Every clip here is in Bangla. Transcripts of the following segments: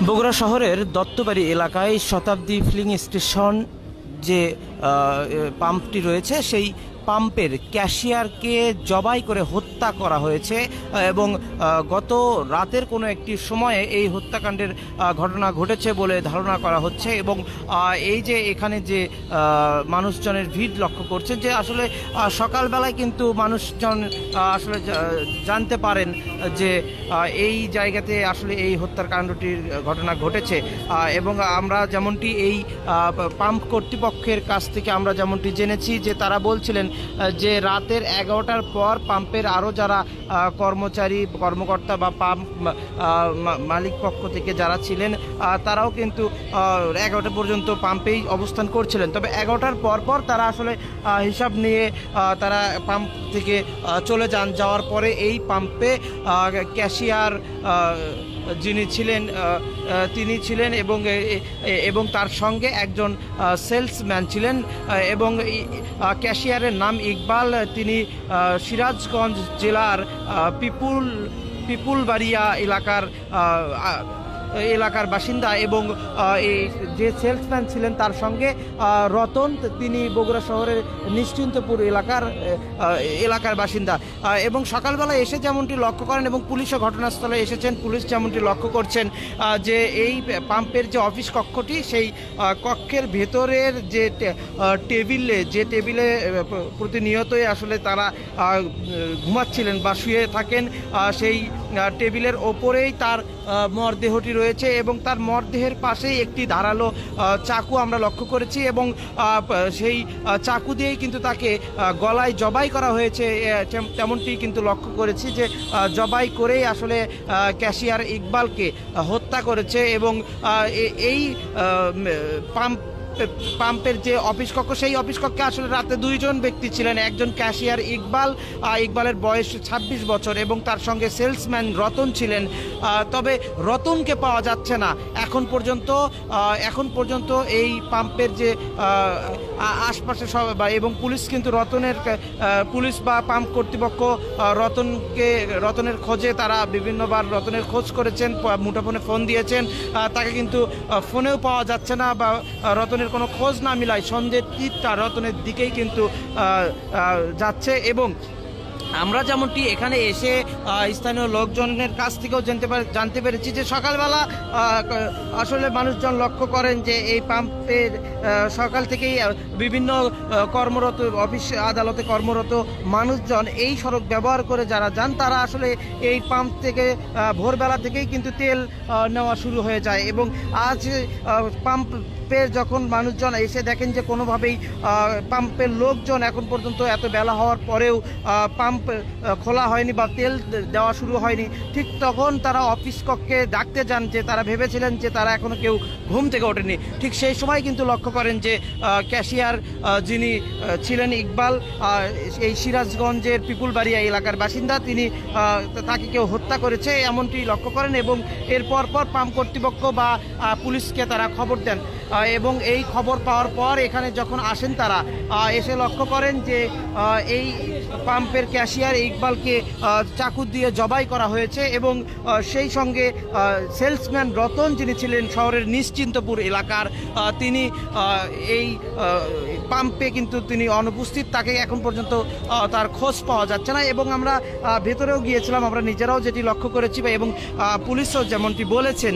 বগুড়া শহরের দত্তবাড়ি এলাকায় শতাব্দী ফিলিং স্টেশন যে পাম্পটি রয়েছে সেই পাম্পের ক্যাশিয়ারকে জবাই করে হত্যা করা হয়েছে এবং গত রাতের কোনো একটি সময়ে এই হত্যাকাণ্ডের ঘটনা ঘটেছে বলে ধারণা করা হচ্ছে এবং এই যে এখানে যে মানুষজনের ভিড় লক্ষ্য করছে যে আসলে সকালবেলায় কিন্তু মানুষজন আসলে জানতে পারেন যে এই জায়গাতে আসলে এই হত্যার কাণ্ডটির ঘটনা ঘটেছে। এবং আমরা যেমনটি এই পাম্প কর্তৃপক্ষের কাছ থেকে আমরা যেমনটি জেনেছি যে তারা বলছিলেন যে রাতের এগারোটার পর পাম্পের আরও যারা কর্মচারী, কর্মকর্তা বা পাম্প মালিক পক্ষ থেকে যারা ছিলেন তারাও কিন্তু এগারোটা পর্যন্ত পাম্পেই অবস্থান করছিলেন। তবে এগারোটার পর পর তারা আসলে হিসাব নিয়ে তারা পাম্প থেকে চলে যান। যাওয়ার পরে এই পাম্পে ক্যাশিয়ার যিনি ছিলেন তিনি ছিলেন এবং এবং তার সঙ্গে একজন সেলসম্যান ছিলেন এবং ক্যাশিয়ারের নাম ইকবাল। তিনি সিরাজগঞ্জ জেলার পিপুল, পিপুলবাড়িয়া এলাকার এলাকার বাসিন্দা এবং এই যে সেলসম্যান ছিলেন তার সঙ্গে রতন, তিনি বগুড়া শহরের নিশ্চিন্তপুর এলাকার এলাকার বাসিন্দা। এবং সকালবেলা এসে যেমনটি লক্ষ্য করেন এবং পুলিশও ঘটনাস্থলে এসেছেন, পুলিশ যেমনটি লক্ষ্য করছেন যে এই পাম্পের যে অফিস কক্ষটি, সেই কক্ষের ভেতরের যে টেবিলে যে টেবিলে প্রতিনিয়তই আসলে তারা ঘুমাচ্ছিলেন বা শুয়ে থাকেন সেই টেবিলের ওপরেই তার মরদেহটি রয়েছে এবং তার মরদেহের পাশেই একটি ধারালো চাকু আমরা লক্ষ্য করেছি এবং সেই চাকু দিয়েই কিন্তু তাকে গলায় জবাই করা হয়েছে তেমনটি কিন্তু লক্ষ্য করেছি যে জবাই করেই আসলে ক্যাশিয়ার ইকবালকে হত্যা করেছে এবং এই পাম্প পাম্পের যে অফিস কক্ষ সেই অফিস কক্ষে আসলে রাতে দুইজন ব্যক্তি ছিলেন। একজন ক্যাশিয়ার ইকবাল ইকবালের বয়স ২৬ বছর এবং তার সঙ্গে সেলসম্যান রতন ছিলেন। তবে রতনকে পাওয়া যাচ্ছে না। এখন পর্যন্ত এখন পর্যন্ত এই পাম্পের যে আশপাশে সব এবং পুলিশ কিন্তু রতনের পুলিশ বা পাম্প কর্তৃপক্ষ রতনকে রতনের খোঁজে তারা বিভিন্নবার রতনের খোঁজ করেছেন মুঠোফোনে ফোন দিয়েছেন। তাকে কিন্তু ফোনেও পাওয়া যাচ্ছে না বা আহ, রতনের কোনো খোঁজ না মিলায় সন্ধ্যের তীরটা রতনের দিকেই কিন্তু যাচ্ছে এবং আমরা যেমনটি এখানে এসে স্থানীয় লোকজনের কাছ থেকেও জানতে পার জানতে পেরেছি যে সকালবেলা আসলে মানুষজন লক্ষ্য করেন যে এই পাম্পের সকাল থেকেই বিভিন্ন কর্মরত অফিস আদালতে কর্মরত মানুষজন এই সড়ক ব্যবহার করে যারা যান তারা আসলে এই পাম্প থেকে ভোরবেলা থেকেই কিন্তু তেল নেওয়া শুরু হয়ে যায় এবং আজ আহ, পাম্পে যখন মানুষজন এসে দেখেন যে কোনোভাবেই পাম্পের লোকজন এখন পর্যন্ত এত বেলা হওয়ার পরেও আহ, পাম্প খোলা হয়নি বা তেল দেওয়া শুরু হয়নি, ঠিক তখন তারা অফিস কক্ষে ডাকতে যান যে তারা ভেবেছিলেন যে তারা এখনও কেউ ঘুম থেকে ওঠেনি। ঠিক সেই সময় কিন্তু লক্ষ্য করেন যে ক্যাশিয়ার যিনি ছিলেন ইকবাল এই সিরাজগঞ্জের পিপুলবাড়িয়া এলাকার বাসিন্দা, তিনি তাকে কেউ হত্যা করেছে, এমনটি লক্ষ্য করেন এবং এর পর পর পাম্প কর্তৃপক্ষ বা পুলিশকে তারা খবর দেন। এবং এই খবর পাওয়ার পর এখানে যখন আসেন তারা এসে লক্ষ্য করেন যে এই পাম্পের ক্যাশিয়ার ইকবালকে চাকু দিয়ে জবাই করা হয়েছে এবং সেই সঙ্গে সেলসম্যান রতন যিনি ছিলেন শহরের নিশ্চিন্তপুর এলাকার তিনি এই পাম্পে কিন্তু তিনি অনুপস্থিত, তাকে এখন পর্যন্ত তার খোঁজ পাওয়া যাচ্ছে না এবং আমরা ভেতরেও গিয়েছিলাম, আমরা নিজেরাও যেটি লক্ষ্য করেছি এবং পুলিশও যেমনটি বলেছেন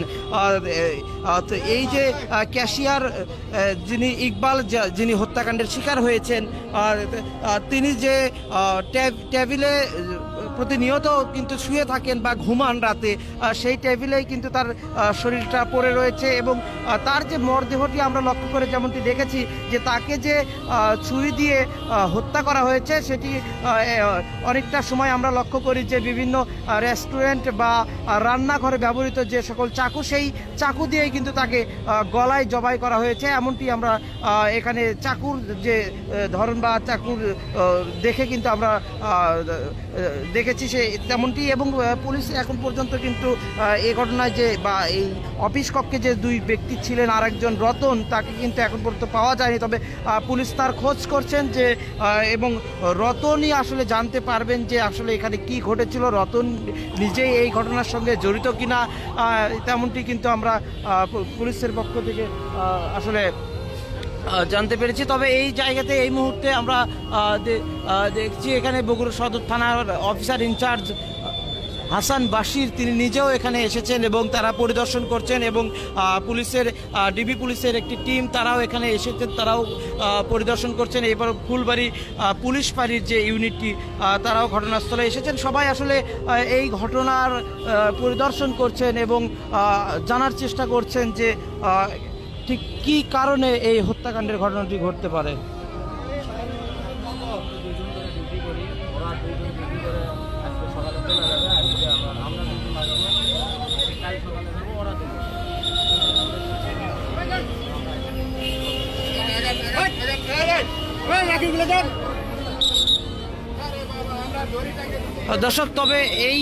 এই যে ক্যাশিয়ার যিনি ইকবাল যিনি হত্যাকাণ্ডের শিকার হয়েছেন তিনি যে ট্যাবিলে প্রতিনিয়ত কিন্তু শুয়ে থাকেন বা ঘুমান রাতে সেই টেবিলেই কিন্তু তার শরীরটা পড়ে রয়েছে এবং তার যে মরদেহটি আমরা লক্ষ্য করে যেমনটি দেখেছি যে তাকে যে ছুরি দিয়ে হত্যা করা হয়েছে সেটি অনেকটা সময় আমরা লক্ষ্য করি যে বিভিন্ন রেস্টুরেন্ট বা রান্নাঘরে ব্যবহৃত যে সকল চাকু, সেই চাকু দিয়েই কিন্তু তাকে গলায় জবাই করা হয়েছে। এমনটি আমরা এখানে চাকুর যে ধরন বা চাকুর দেখে কিন্তু আমরা দেখে দেখেছি সে তেমনটি এবং পুলিশ এখন পর্যন্ত কিন্তু এ ঘটনায় যে, বা এই অফিস কক্ষে যে দুই ব্যক্তি ছিলেন আর একজন রতন, তাকে কিন্তু এখন পর্যন্ত পাওয়া যায়নি। তবে পুলিশ তার খোঁজ করছেন যে এবং রতনই আসলে জানতে পারবেন যে আসলে এখানে কি ঘটেছিল। রতন নিজেই এই ঘটনার সঙ্গে জড়িত কিনা তেমনটি কিন্তু আমরা পুলিশের পক্ষ থেকে আসলে জানতে পেরেছি। তবে এই জায়গাতে, এই মুহূর্তে আমরা দেখছি এখানে বগুড়া সদর থানার অফিসার ইনচার্জ হাসান বাশির। তিনি নিজেও এখানে এসেছেন এবং তারা পরিদর্শন করছেন এবং পুলিশের ডিবি পুলিশের একটি টিম তারাও এখানে এসেছেন, তারাও পরিদর্শন করছেন। এবার ফুলবাড়ি পুলিশ ফাঁড়ির যে ইউনিটটি তারাও ঘটনাস্থলে এসেছেন। সবাই আসলে এই ঘটনার পরিদর্শন করছেন এবং জানার চেষ্টা করছেন যে ঠিক কি কারণে এই হত্যাকাণ্ডের ঘটনাটি ঘটতে পারে? দর্শক তবে এই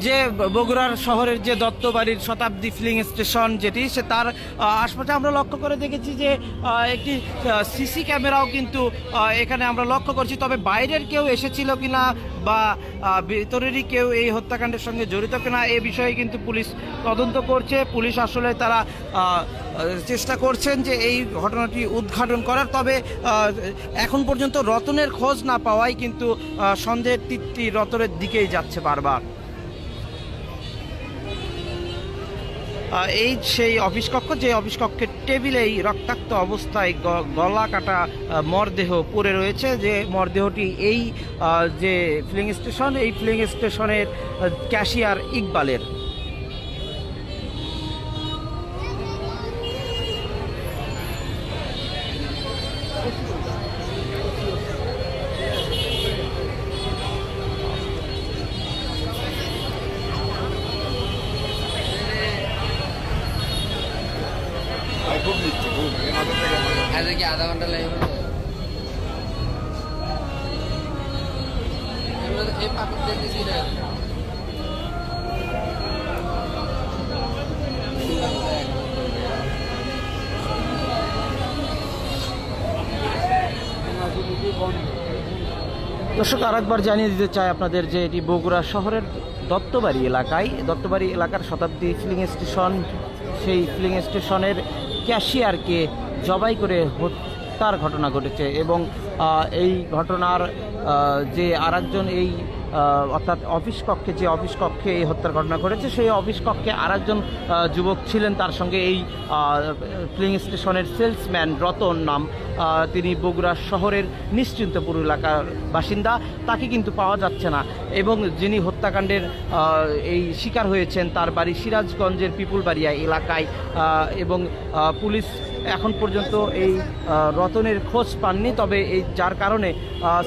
যে- বগুড়ার শহরের যে দত্তবাড়ির শতাব্দী ফিলিং স্টেশন যেটি, সে তার আশপাশে আমরা লক্ষ্য করে দেখেছি যে একটি সিসি ক্যামেরাও কিন্তু এখানে আমরা লক্ষ্য করছি। তবে বাইরের কেউ এসেছিল কিনা বা ভেতরেরই কেউ এই হত্যাকাণ্ডের সঙ্গে জড়িত কিনা, এ বিষয়ে কিন্তু পুলিশ তদন্ত করছে। পুলিশ আসলে তারা চেষ্টা করছেন যে এই ঘটনাটি উদ্ঘাটন করার। তবে এখন পর্যন্ত রতনের খোঁজ না পাওয়ায় কিন্তু সন্দেহের তীরটি রতনের দিকেই যাচ্ছে বারবার। এই সেই অফিস কক্ষ যে অফিস কক্ষের টেবিলেই রক্তাক্ত অবস্থায় গলা কাটা মরদেহ পড়ে রয়েছে, যে মরদেহটি এই যে ফিলিং স্টেশন, এই ফিলিং স্টেশনের ক্যাশিয়ার ইকবালের। আজকে কি আধা দর্শক, আরেকবার জানিয়ে দিতে চাই আপনাদের যে এটি বগুড়া শহরের দত্তবাড়ি এলাকায়, দত্তবাড়ি এলাকার শতাব্দী ফিলিং স্টেশন, সেই ফিলিং স্টেশনের ক্যাশিয়ারকে জবাই করে হত্যার ঘটনা ঘটেছে এবং এই ঘটনার যে আরেকজন এই অর্থাৎ অফিস কক্ষে যে অফিস কক্ষে এই হত্যার ঘটনা ঘটেছে সেই অফিস কক্ষে আহ, যুবক ছিলেন তার সঙ্গে এই ফিলিং স্টেশনের সেলসম্যান রতন নাম তিনি বগুড়া শহরের নিশ্চিন্তপুর এলাকার বাসিন্দা। তাকে কিন্তু পাওয়া যাচ্ছে না এবং যিনি হত্যাকাণ্ডের এই শিকার হয়েছেন তার বাড়ি সিরাজগঞ্জের পিপুলবাড়িয়া এলাকায় এবং পুলিশ এখন পর্যন্ত এই রতনের খোঁজ পাননি, তবে এই যার কারণে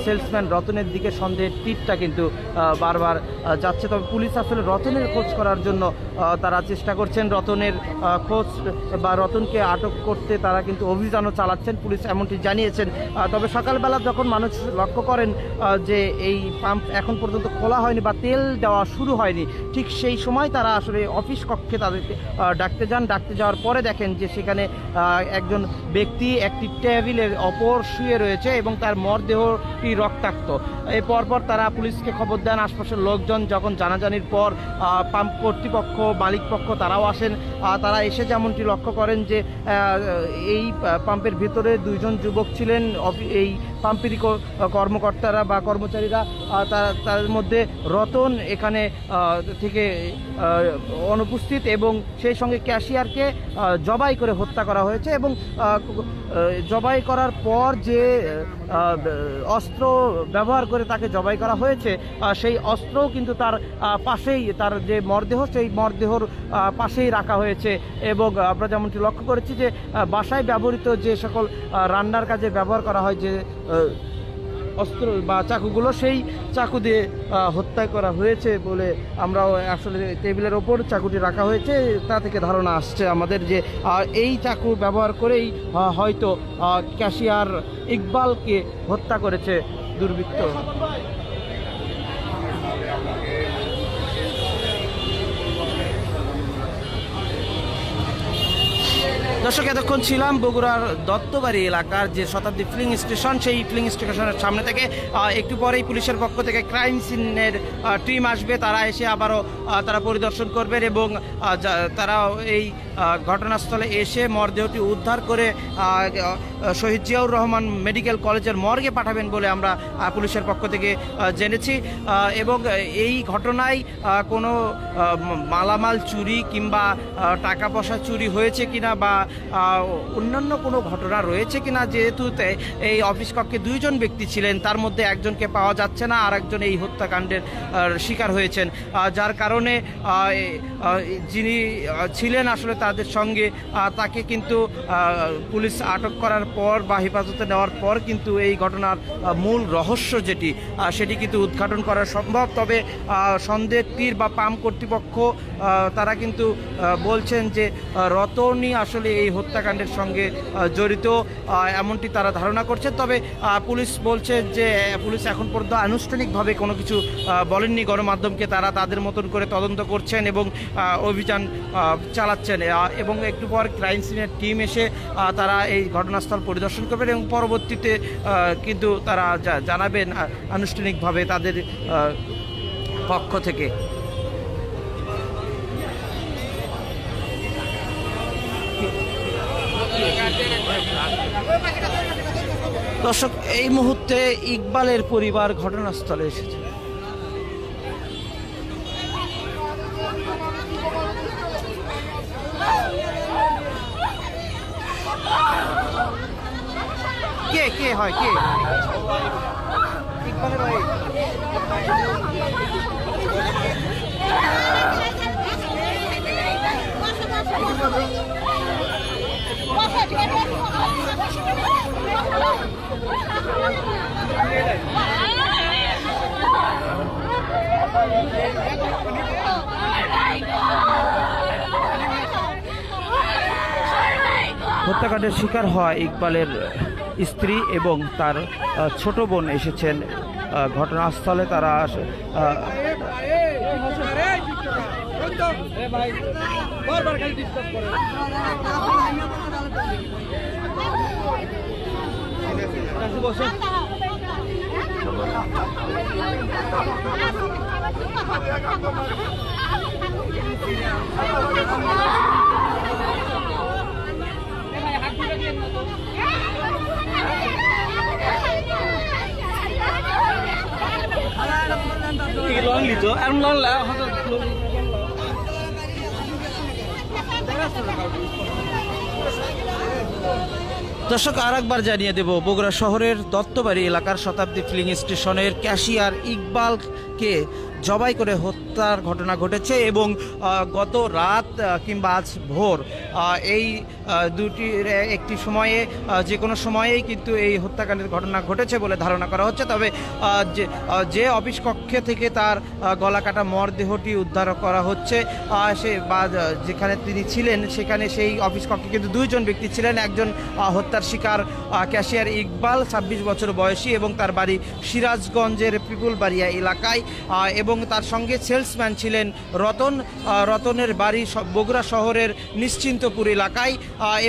সেলসম্যান রতনের দিকে সন্দেহের তীরটা কিন্তু বারবার যাচ্ছে। তবে পুলিশ আসলে রতনের খোঁজ করার জন্য তারা চেষ্টা করছেন। রতনের খোঁজ বা রতনকে আটক করতে তারা কিন্তু অভিযানও চালাচ্ছেন। পুলিশ এমনটি জানিয়েছেন। তবে সকালবেলা যখন মানুষ লক্ষ্য করেন যে এই পাম্প এখন পর্যন্ত খোলা হয়নি বা তেল দেওয়া শুরু হয়নি, ঠিক সেই সময় তারা আসলে অফিস কক্ষে তাদেরকে ডাকতে যান। ডাকতে যাওয়ার পরে দেখেন যে সেখানে একজন ব্যক্তি একটি টেবিলের অপর শুয়ে রয়েছে এবং তার মরদেহটি রক্তাক্ত। এই পরপর তারা পুলিশকে খবর দেন, আশপাশের লোকজন যখন জানাজানির পর পাম্প কর্তৃপক্ষ মালিকপক্ষ তারাও আসেন। তারা এসে যেমনটি লক্ষ্য করেন যে এই পাম্পের ভিতরে দুইজন যুবক ছিলেন। এই পাম্পেরই কর্মকর্তারা বা কর্মচারীরা তাদের মধ্যে রতন এখানে থেকে অনুপস্থিত এবং সেই সঙ্গে ক্যাশিয়ারকে জবাই করে হত্যা করা হয়েছে এবং জবাই করার পর যে অস্ত্র ব্যবহার করে তাকে জবাই করা হয়েছে সেই অস্ত্রও কিন্তু তার পাশেই, তার যে মরদেহ, সেই মরদেহর পাশেই রাখা হয়েছে। এবং আমরা যেমনটি লক্ষ্য করেছি যে বাসায় ব্যবহৃত যে সকল রান্নার কাজে ব্যবহার করা হয় যে অস্ত্র বা চাকুগুলো সেই চাকু দিয়ে হত্যা করা হয়েছে বলে আমরাও আসলে টেবিলের ওপর চাকুটি রাখা হয়েছে। তা থেকে ধারণা আসছে আমাদের যে এই চাকু ব্যবহার করেই হয়তো ক্যাশিয়ার ইকবালকে হত্যা করেছে দুর্বৃত্ত। দর্শক, এতক্ষণ ছিলাম বগুড়ার দত্তবাড়ি এলাকার যে শতাব্দী ফিলিং স্টেশন, সেই ফিলিং স্টেশনের সামনে থেকে একটু পরেই পুলিশের পক্ষ থেকে ক্রাইম সিনের টিম আসবে। তারা এসে আবারও তারা পরিদর্শন করবেন এবং তারা এই ঘটনাস্থলে এসে মরদেহটি উদ্ধার করে শহীদ জিয়াউর রহমান মেডিকেল কলেজের মর্গে পাঠাবেন বলে আমরা পুলিশের পক্ষ থেকে জেনেছি। এবং এই ঘটনায় কোনো মালামাল চুরি কিংবা টাকা পয়সা চুরি হয়েছে কিনা বা অন্যান্য কোনো ঘটনা রয়েছে কিনা, যেহেতু এই অফিস কক্ষে দুইজন ব্যক্তি ছিলেন, তার মধ্যে একজনকে পাওয়া যাচ্ছে না আর একজন এই হত্যাকাণ্ডের শিকার হয়েছেন। যার কারণে যিনি ছিলেন আসলে তাদের সঙ্গে তাকে কিন্তু পুলিশ আটক করার পর বা হেফাজতে নেওয়ার পর কিন্তু এই ঘটনার মূল রহস্য যেটি সেটি কিন্তু উদ্ঘাটন করা সম্ভব। তবে সন্দেহ তীর বা পাম কর্তৃপক্ষ তারা কিন্তু বলছেন যে রতনই আসলে এই হত্যাকাণ্ডের সঙ্গে জড়িত এমনটি তারা ধারণা করছে তবে পুলিশ বলছে যে, পুলিশ এখন পর্যন্ত আনুষ্ঠানিকভাবে কোনো কিছু বলেননি। গণমাধ্যমকে তারা তাদের মতন করে তদন্ত করছেন এবং অভিযান চালাচ্ছেন। এবং একটু পর ক্রাইম সিনের টিম এসে তারা এই ঘটনাস্থল পরিদর্শন করবেন এবং পরবর্তীতে কিন্তু তারা জানাবেন আনুষ্ঠানিকভাবে তাদের পক্ষ থেকে। দর্শক, এই মুহূর্তে ইকবালের পরিবার ঘটনাস্থলে এসেছে। কে কে হয় কে? হত্যাকাণ্ডের শিকার হয় ইকবালের স্ত্রী এবং তার ছোট বোন এসেছেন। ঘটনাস্থলে তারা আহ, দর্শক আর একবার জানিয়ে দেব বগুড়া শহরের দত্তবাড়ি এলাকার শতাব্দী ফিলিং স্টেশনের ক্যাশিয়ার ইকবালকে জবাই করে হত্যার ঘটনা ঘটেছে এবং গত রাত কিংবা আজ ভোর এই দুটির একটি সময়ে যে কোনো সময়েই কিন্তু এই হত্যাকাণ্ডের ঘটনা ঘটেছে বলে ধারণা করা হচ্ছে। তবে যে অফিস কক্ষে থেকে তার গলা কাটা মরদেহটি উদ্ধার করা হচ্ছে সে বা যেখানে তিনি ছিলেন সেখানে সেই অফিস কক্ষে কিন্তু দুইজন ব্যক্তি ছিলেন। একজন হত্যার শিকার ক্যাশিয়ার ইকবাল ছাব্বিশ বছর বয়সী এবং তার বাড়ি সিরাজগঞ্জের পিপুলবাড়িয়া এলাকায় আহ, এবং তার সঙ্গে সেলসম্যান ছিলেন রতন রতনের বাড়ি বগুড়া শহরের নিশ্চিন্তপুর এলাকায়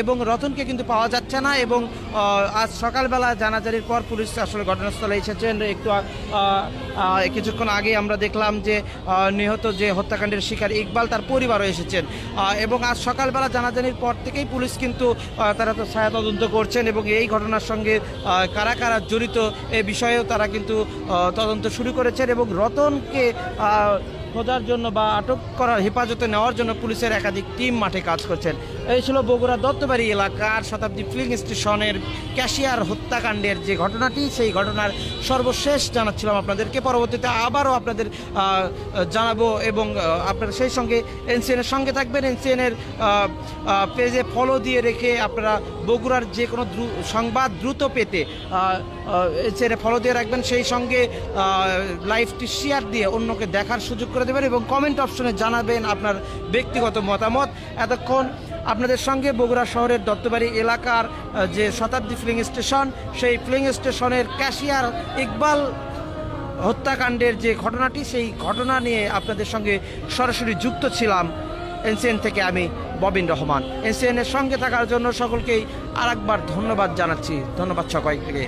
এবং রতনকে কিন্তু পাওয়া যাচ্ছে না এবং আজ সকালবেলা জানাজারির পর পুলিশ আসলে ঘটনাস্থলে এসেছেন। একটু কিছুক্ষণ আগে আমরা দেখলাম যে নিহত যে হত্যাকাণ্ডের শিকার ইকবাল তার পরিবারও এসেছেন। এবং আজ সকালবেলা জানাজানির পর থেকেই পুলিশ কিন্তু তারা তো ছায়া তদন্ত করছেন এবং এই ঘটনার সঙ্গে কারা কারা জড়িত এ বিষয়েও তারা কিন্তু তদন্ত শুরু করেছেন এবং রতনকে খোঁজার জন্য বা আটক করার হেফাজতে নেওয়ার জন্য পুলিশের একাধিক টিম মাঠে কাজ করছেন। এই ছিল বগুড়া দত্তবাড়ি এলাকার শতাব্দী ফিলিং স্টেশনের ক্যাশিয়ার হত্যাকাণ্ডের যে ঘটনাটি, সেই ঘটনার সর্বশেষ জানাচ্ছিলাম আপনাদেরকে। পরবর্তীতে আবারও আপনাদের জানাব এবং আপনারা সেই সঙ্গে এনসিএনের সঙ্গে থাকবেন। এনসিএনের পেজে ফলো দিয়ে রেখে আপনারা বগুড়ার যে কোনো সংবাদ দ্রুত পেতে এনসিএনে ফলো দিয়ে রাখবেন সেই সঙ্গে লাইভটি শেয়ার দিয়ে অন্যকে দেখার সুযোগ করে দেবেন এবং কমেন্ট অপশনে জানাবেন আপনার ব্যক্তিগত মতামত। এতক্ষণ আপনাদের সঙ্গে বগুড়া শহরের দত্তবাড়ি এলাকার যে শতাব্দী ফিলিং স্টেশন সেই ফিলিং স্টেশনের ক্যাশিয়ার ইকবাল হত্যাকাণ্ডের যে ঘটনাটি, সেই ঘটনা নিয়ে আপনাদের সঙ্গে সরাসরি যুক্ত ছিলাম। এনসিএন থেকে আমি ববিন রহমান। এনসিএন সঙ্গে থাকার জন্য সকলকেই আরেকবার ধন্যবাদ জানাচ্ছি। ধন্যবাদ সকলকে